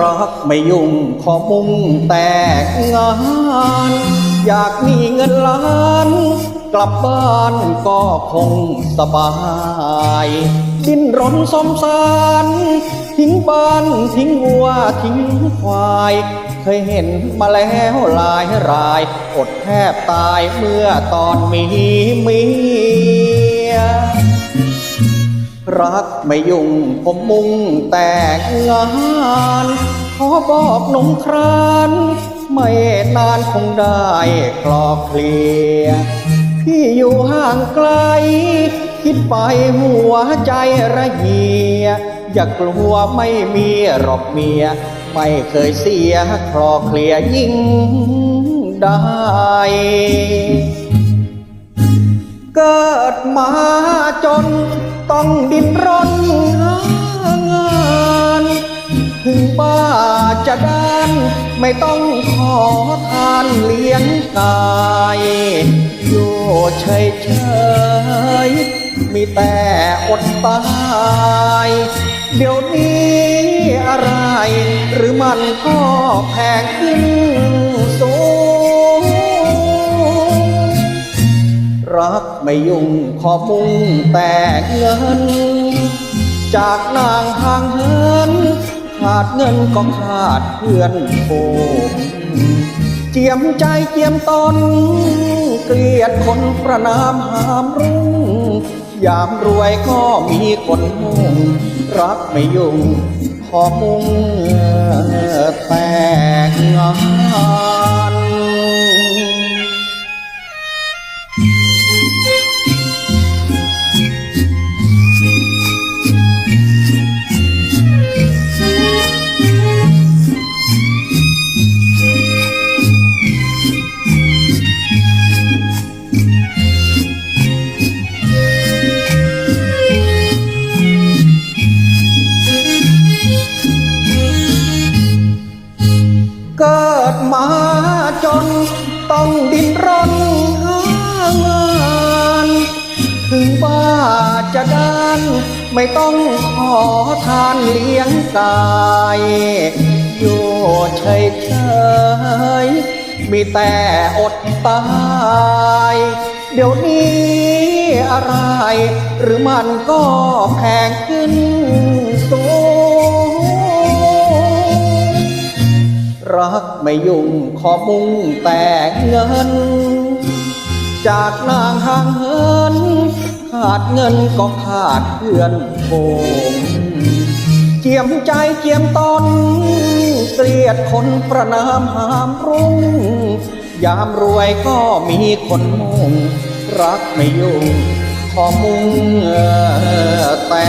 รักไม่ยุ่งขอมุ่งแต่งาน อยากมีเงินล้าน กลับบ้านก็คงสบาย ดิ้นรนสมสาร ทิ้งบ้านทิ้งวัวทิ้งควาย เคยเห็นมาแล้วหลายราย อดแทบตายเมื่อตอนมีมี รักไม่ยุ่งผมมุ่งแต่งานขอบอกนงครานไม่นานคงได้คลอกเคลียพี่อยู่ห่างไกล คิดไปหัวใจระเหีย อย่ากลัวไม่มีหรอกเมีย ไม่เคยเสียคลอเคลียยิ่งได้เกิดมาจน ต้องดิ้นรนหางานถึงบ้าจะด้านไม่ต้องขอทานเลี้ยงกายอยู่เฉยเฉยมีแต่อดตายเดี๋ยวนี้อะไร หรือมันก็แพงขึ้น รักไม่ยุ่งขอมุ่งแต่เงิน จากนางห่างเหินขาดเงินก็ขาดเพื่อนโูเจียมใจเจียมตน เกลียดคนประนามหามรุ่ง ยามรวยก็มีคนมุ่ง รักไม่ยุ่งขอมุ่งแต่งาน จนต้องดิ้นรนหางาน ถึงบ้าจะด้านไม่ต้องขอทานเลี้ยงกายอยู่เฉยเฉยมีแต่อดตายเดี๋ยวนี้อะไร หรือมันก็แพงขึ้นสูง รักไม่ยุ่งขอมุ่งแต่เงิน จากนางห่างเหินขาดเงินก็ขาดเพื่อนโกงเจียมใจเจียมตนเกลียดคนประนามหามรุ่ง ยามรวยก็มีคนมุ่งรักไม่ยุ่งขอมุ่งแต่